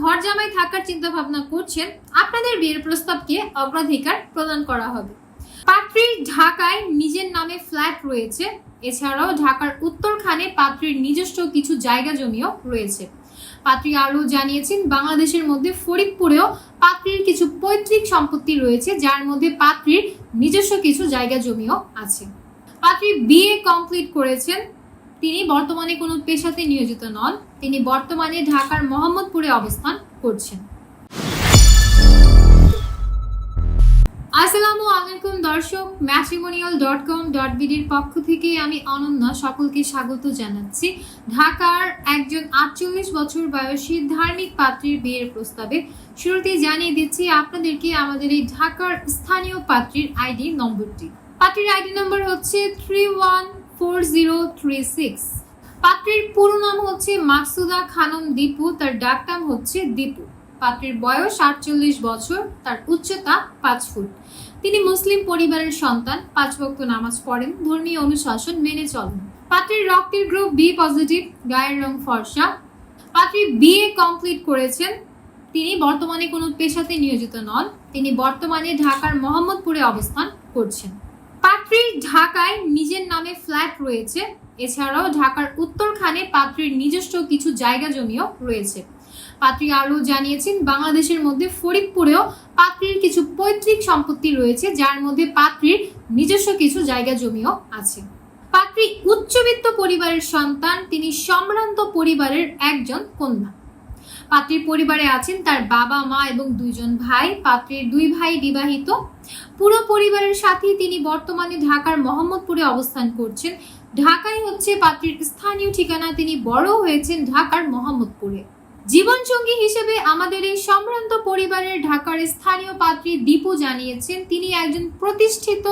ঘর জামাই থাকার চিন্তা ভাবনা করছেন, আপনাদের বিয়ের প্রস্তাবকে অগ্রাধিকার প্রদান করা হবে। পাত্রীর ঢাকায় নিজের নামে ফ্ল্যাট রয়েছে, এছাড়াও ঢাকার উত্তরখানে পাত্রীর নিজস্ব কিছু জায়গা জমিও রয়েছে। পাত্রী আরও জানিয়েছেন, বাংলাদেশের মধ্যে ফরিদপুরেও পাত্রীর কিছু পৈতৃক সম্পত্তি রয়েছে, যার মধ্যে পাত্রীর নিজস্ব কিছু জায়গা জমিও আছে। পাত্রী বিএ কমপ্লিট করেছেন তিনি বর্তমানে কোনো পেশাতে নিয়োজিত নন। তিনি বর্তমানে ঢাকার মোহাম্মদপুরে অবস্থান করছেন। আসসালামু আলাইকুম দর্শক ম্যাট্রিমোনিয়াল ডট কম ডট বিডির পক্ষ থেকে আমি অনন্যা সকলকে স্বাগত জানাচ্ছি। ঢাকার একজন আটচল্লিশ বছর বয়সী ধার্মিক পাত্রীর বিয়ের প্রস্তাবে। শুরুতেই জানিয়ে দিচ্ছি আপনাদেরকে আমাদের এই ঢাকার স্থানীয় পাত্রীর আইডি নম্বরটি। পাত্রীর আইডি নম্বর হচ্ছে three one four zero three six পাত্রীর পুরো নাম হচ্ছে মাকসুদা খানম দীপু, তার ডাক নাম হচ্ছে দীপু। পাত্রের বয়স আটচল্লিশ বছর, তার উচ্চতা পাঁচ ফুট। তিনি মুসলিম পরিবারের সন্তান, পাঁচ ভক্ত নামাজ পড়েন, ধর্মীয় অনুশাসন মেনে চলেন। পাত্রের রক্তের গ্রুপ বি পজিটিভ গায়ের রং ফর্সা। পাত্রী বিএ কমপ্লিট করেছেন। তিনি বর্তমানে কোনো পেশাতে নিয়োজিত নন। তিনি বর্তমানে ঢাকার মোহাম্মদপুরে অবস্থান করছেন। পাত্রীর ঢাকায় নিজের নামে ফ্ল্যাট রয়েছে। এছাড়াও ঢাকার উত্তরখানে পাত্রীর নিজস্ব কিছু জায়গা জমিও রয়েছে। পাত্রী আরও জানিয়েছেন, বাংলাদেশের মধ্যে ফরিদপুরেও পাত্রীর কিছু পৈতৃক সম্পত্তি রয়েছে, যার মধ্যে পাত্রীর নিজস্ব কিছু জায়গা জমিও আছে। পাত্রী উচ্চবিত্ত পরিবারের সন্তান, তিনি সম্ভ্রান্ত পরিবারের একজন কন্যা। পাত্রীর পরিবারে আছেন তার বাবা, মা এবং দুইজন ভাই। পাত্রীর দুই ভাই বিবাহিত। পুরো পরিবারের সাথেই তিনি বর্তমানে ঢাকার মোহাম্মদপুরে অবস্থান করছেন। ঢাকায় হচ্ছে পাত্রীর স্থানীয় ঠিকানা। তিনি বড় হয়েছেন ঢাকার মোহাম্মদপুরে। জীবনসঙ্গী হিসেবে আমাদের এই সম্ভ্রান্ত পরিবারের ঢাকার স্থানীয় পাত্রী দীপু জানিয়েছেন, তিনি একজন প্রতিষ্ঠিত,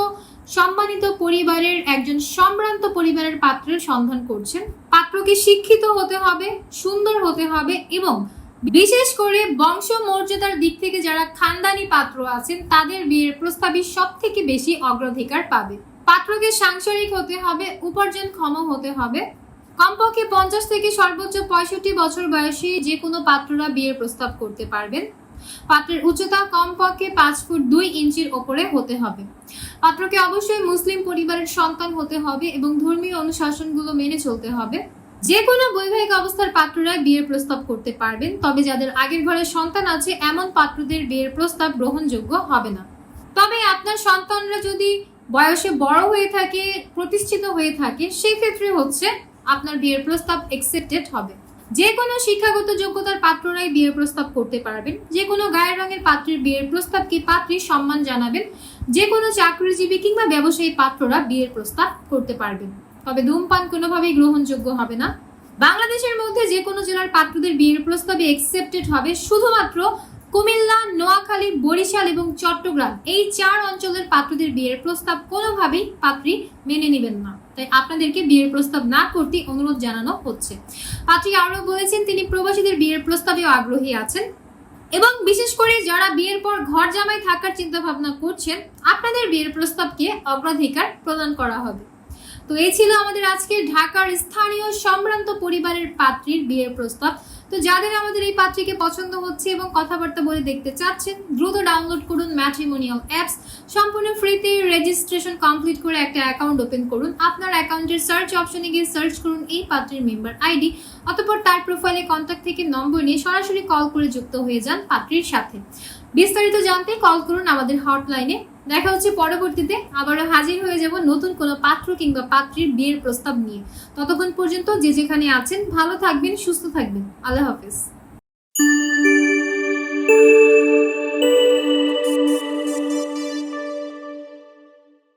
সম্মানিত পরিবারের একজন সম্ভ্রান্ত পরিবারের পাত্রের সন্ধান করছেন। পাত্রকে শিক্ষিত হতে হবে, সুন্দর হতে হবে এবং বিশেষ করে বংশ মর্যাদার দিক থেকে যারা খানদানি পাত্র আছেন, তাদের বিয়ের প্রস্তাবই সব থেকে বেশি অগ্রাধিকার পাবে। পাত্রকে সাংসারিক হতে হবে, উপার্জনক্ষম হতে হবে। কমপক্ষে পঞ্চাশ থেকে সর্বোচ্চ পঁয়ষট্টি বছর বয়সী যে কোনো পাত্ররা বিয়ের প্রস্তাব করতে পারবেন। পাত্রের উচ্চতা কমপক্ষে পাঁচ ফুট দুই ইঞ্চির ওপরে হতে হবে। পাত্রকে অবশ্যই মুসলিম পরিবারের সন্তান হতে হবে এবং ধর্মীয় অনুশাসনগুলো মেনে চলতে হবে। যে কোনো বৈবাহিক অবস্থার পাত্ররা বিয়ের প্রস্তাব করতে পারবেন, তবে যাদের আগের ঘরে সন্তান আছে, এমন পাত্রদের বিয়ের প্রস্তাব গ্রহণযোগ্য হবে না। তবে আপনার সন্তানরা যদি বয়সে বড় হয়ে থাকে, প্রতিষ্ঠিত হয়ে থাকে সেক্ষেত্রে হচ্ছে আপনার বিয়ের প্রস্তাব একসেপ্টেড হবে। যে কোনো শিক্ষাগত যোগ্যতার পাত্ররাই বিয়ের প্রস্তাব করতে পারবেন। যে কোনো গায়ের রঙের পাত্রের বিয়ের প্রস্তাবকে পাত্রীর সম্মান জানাবেন। যে কোনো চাকরিজীবী কিংবা ব্যবসায়ী পাত্ররা বিয়ের প্রস্তাব করতে পারবেন। তবে ধূমপান কোনোভাবেই গ্রহণযোগ্য হবে না। বাংলাদেশের মধ্যে যে কোনো জেলার পাত্রদের বিয়ের প্রস্তাবে একসেপ্টেড হবে শুধুমাত্র কুমিল্লা, নোয়াখালী, বরিশাল এবং চট্টগ্রাম। এই চার অঞ্চলের পাত্রদের বিয়ের প্রস্তাব কোনোভাবেই পাত্রী মেনে নেবেন না। তাই আপনাদেরকে বিয়ের প্রস্তাব না করতে অনুরোধ জানানো হচ্ছে। পাত্রী আরও বলেছেন, তিনি প্রবাসীদের বিয়ের প্রস্তাবেও আগ্রহী আছেন এবং বিশেষ করে যারা বিয়ের পর ঘর জামাই থাকার চিন্তা ভাবনা করছেন, আপনাদের বিয়ের প্রস্তাবকে অগ্রাধিকার প্রদান করা হবে। তো এই ছিল আমাদের আজকের ঢাকার স্থানীয় সম্ভ্রান্ত পরিবারের পাত্রীর বিয়ের প্রস্তাব। তো যাদের আমাদের এই পাত্রীকে পছন্দ হচ্ছে এবং কথাবার্তা বলে দেখতে চাচ্ছেন, দ্রুত ডাউনলোড করুন ম্যাট্রিমোনিয়াল অ্যাপস সম্পূর্ণ ফ্রিতে রেজিস্ট্রেশন কমপ্লিট করে একটা অ্যাকাউন্ট ওপেন করুন। আপনার অ্যাকাউন্টের সার্চ অপশনে গিয়ে সার্চ করুন এই পাত্রীর মেম্বার আইডি অতপর তার প্রোফাইলে কন্ট্যাক্ট থেকে নম্বর নিয়ে সরাসরি কল করে যুক্ত হয়ে যান পাত্রীর সাথে। বিস্তারিত জানতে কল করুন আমাদের হটলাইনে দেখা হচ্ছে পরবর্তীতে। আবারও হাজির হয়ে যাব নতুন কোনো পাত্র কিংবা পাত্রীর বিয়ের প্রস্তাব নিয়ে। ততক্ষণ পর্যন্ত যে যেখানে আছেন, ভালো থাকবেন, সুস্থ থাকবেন। আল্লাহ হাফিজ।